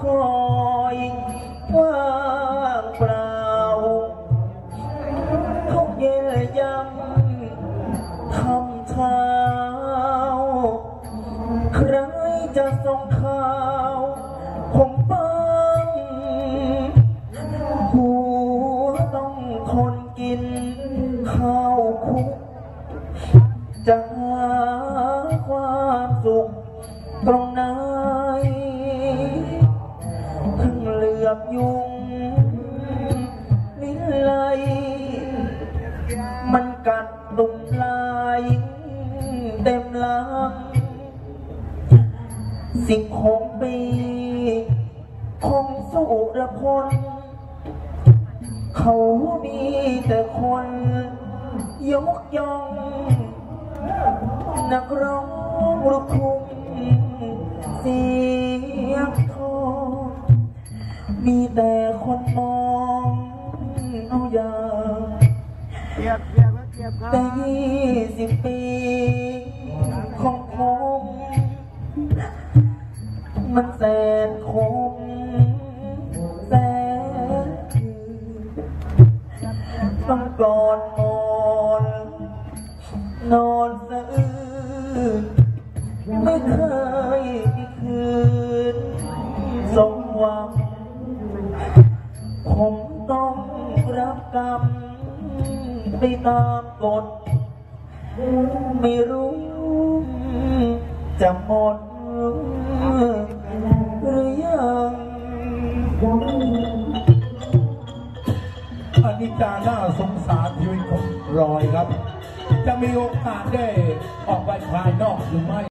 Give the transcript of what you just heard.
คอยว่างเปล่า ทุกเย็นแลยำทำเท้า ใครจะส่งข้าว ผมบ้างหัวต้องคนกินข้าวคุก จะหาความสุขตรงนั้น หลือบยุงนิไลมันกัดตุ่มลายเต็มหลังสิ่งของปี คงสุรพล เขามีแต่คน ยกย่อง นักร้องลูกทุ่ง มีแต่คนมองเอาอย่างเกียบเกียบเกียบครับแต่ยี่สิบปีของผมมันแสนคมแสนต้องกอดมอนนอนสะอื้นไม่เคยมีคืนสมหวัง ไปตามกฎไม่รู้จะหมดหรือยังอนิจจาน่าสงสารชีวิตของรอยครับ จะมีโอกาสได้ออกไปภายนอกหรือไม่